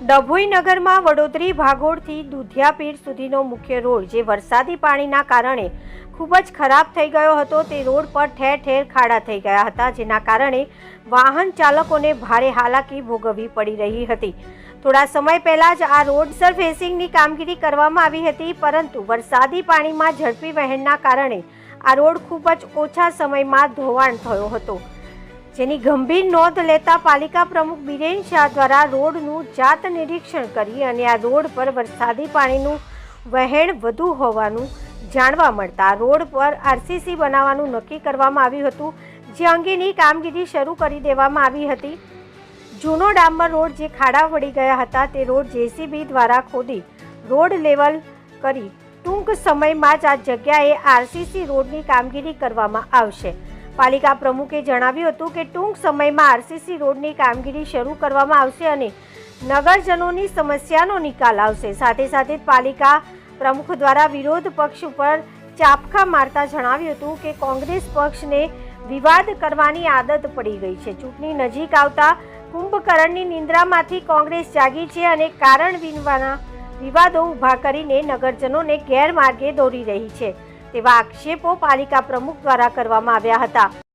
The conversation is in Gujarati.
ડભોઈ નગરમાં વડોદરી ભાગોળથી દુધિયાપીર સુધીનો મુખ્ય રોડ જે વરસાદી પાણીના કારણે ખૂબ જ ખરાબ થઈ ગયો હતો તે રોડ પર ઠેર ઠેર ખાડા થઈ ગયા હતા, જેના કારણે વાહન ચાલકોને ભારે હાલાકી ભોગવવી પડી રહી હતી. થોડા સમય પહેલા જ આ રોડ સરફેસિંગની કામગીરી કરવામાં આવી હતી, પરંતુ વરસાદી પાણીમાં ઝડપી વહેણના કારણે આ રોડ ખૂબ જ ઓછા સમયમાં ધોવાણ થયો હતો. જેની ગંભીર નોંધ લેતા પાલિકા પ્રમુખ બિરેન શાહ દ્વારા રોડનું જાત નિરીક્ષણ કરી અને આ રોડ પર વરસાદી પાણીનું વહેણ વધુ હોવાનું જાણવા મળતા રોડ પર આરસીસી બનાવવાનું નક્કી કરવામાં આવ્યું હતું, જે અંગેની કામગીરી શરૂ કરી દેવામાં આવી હતી. જૂનો ડામર રોડ જે ખાડા વળી ગયા હતા, તે રોડ જેસીબી દ્વારા ખોદી રોડ લેવલ કરી ટૂંક સમયમાં જ આ જગ્યાએ આરસીસી રોડની કામગીરી કરવામાં આવશે. પાલિકા પ્રમુખે જણાવ્યું હતું કે ટૂંક સમયમાં આરસીસી રોડની કામગીરી શરૂ કરવામાં આવશે અને નગરજનોની સમસ્યાનો નિકાલ આવશે. સાથે સાથે પાલિકા પ્રમુખ દ્વારા વિરોધ પક્ષ ઉપર ચાપખા મારતા જણાવ્યું હતું કે કોંગ્રેસ પક્ષને વિવાદ કરવાની આદત પડી ગઈ છે. ચૂંટણી નજીક આવતા કુંભકરણની નિંદ્રામાંથી કોંગ્રેસ જાગી છે અને કારણ વિનવાના વિવાદો ઊભા કરીને નગરજનોને ગેરમાર્ગે દોરી રહી છે. તેવા આક્ષેપો પાલિકા પ્રમુખ દ્વારા કરવામાં આવ્યા હતા.